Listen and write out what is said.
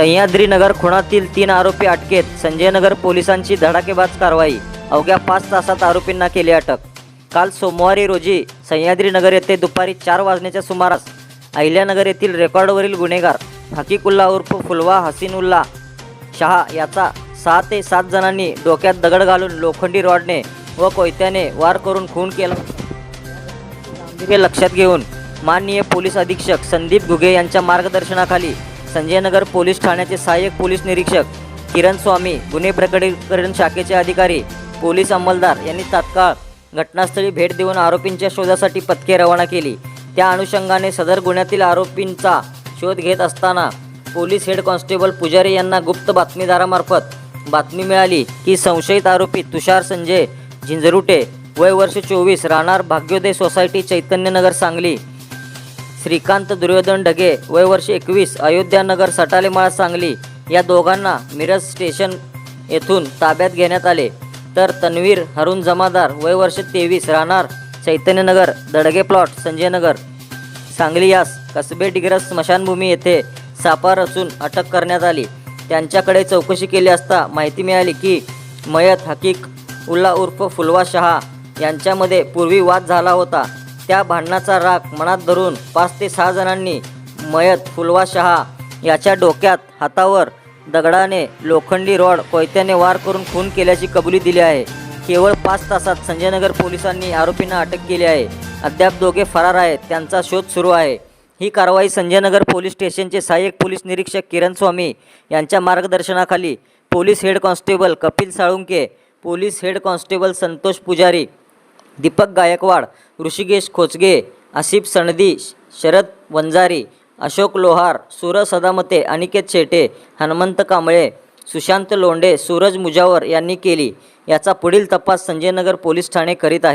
सह्याद्रीनगर खुणातील तीन आरोपी अटकेत. संजयनगर पोलिसांची धडाकेबाज कारवाई. अवघ्या पाच तासात आरोपींना केली अटक. काल सोमवारी रोजी सह्याद्रीनगर येथे दुपारी चार वाजण्याच्या सुमारास अहिल्यानगर येथील रेकॉर्डवरील गुन्हेगार हकीकुल्ला उर्फ फुलवा हसीनुल्ला शहा याचा सहा ते सात जणांनी डोक्यात दगड घालून लोखंडी रॉडने व कोयत्याने वार करून खून केला. हे लक्षात घेऊन माननीय पोलीस अधीक्षक संदीप घुगे यांच्या मार्गदर्शनाखाली संजयनगर पोलीस ठाण्याचे सहाय्यक पोलीस निरीक्षक किरण स्वामी गुन्हे प्रकटीकरण शाखेचे अधिकारी पोलीस अंमलदार यांनी तात्काळ घटनास्थळी भेट देऊन आरोपींच्या शोधासाठी पथके रवाना केली. त्या अनुषंगाने सदर गुन्ह्यातील आरोपींचा शोध घेत असताना पोलीस हेड कॉन्स्टेबल पुजारी यांना गुप्त बातमीदारामार्फत बातमी मिळाली की संशयित आरोपी तुषार संजय झिंझरुटे वय वर्ष चोवीस राहणार भाग्योदय सोसायटी चैतन्यनगर सांगली. श्रीकांत दुर्योधन ढगे वय वर्ष एकवीस अयोध्यानगर सटालेमाळा सांगली या दोघांना मिरज स्टेशन येथून ताब्यात घेण्यात आले. तर तन्वीर हरुण जमादार वय वर्ष तेवीस राहणार चैतन्यनगर दडगे प्लॉट संजयनगर. सांगली यास कसबे डिग्रस स्मशानभूमी येथे सापार असून अटक करण्यात आली. त्यांच्याकडे चौकशी केली असता माहिती मिळाली की मयत हकीक उल्ला उर्फ फुलवा शहा यांच्यामध्ये पूर्वी वाद झाला होता. त्या भांडणाचा राग मनात धरून पाच ते सहा जणांनी मयत फुलवा शहा याच्या डोक्यात हातावर दगडाने लोखंडी रॉड कोयत्याने वार करून खून केल्याची कबुली दिली आहे. केवळ पाच तासात संजयनगर पोलिसांनी आरोपींना अटक केली आहे. अद्याप दोघे फरार आहेत त्यांचा शोध सुरू आहे. ही कारवाई संजयनगर पोलीस स्टेशनचे सहाय्यक पोलीस निरीक्षक किरण स्वामी यांच्या मार्गदर्शनाखाली police head constable Kapil Salunke police head constable Santosh Pujari Deepak Gaikwad Rishikesh खोचगे Asif Sanadi Sharad Vanjari Ashok लोहार सूरज सदामते अनिकेत शेटे हनुमंत कांबळे सुशांत लोंढे सूरज मुजावर यांनी केली. याचा पुढील तपास संजयनगर पोलीस ठाणे करीत आहे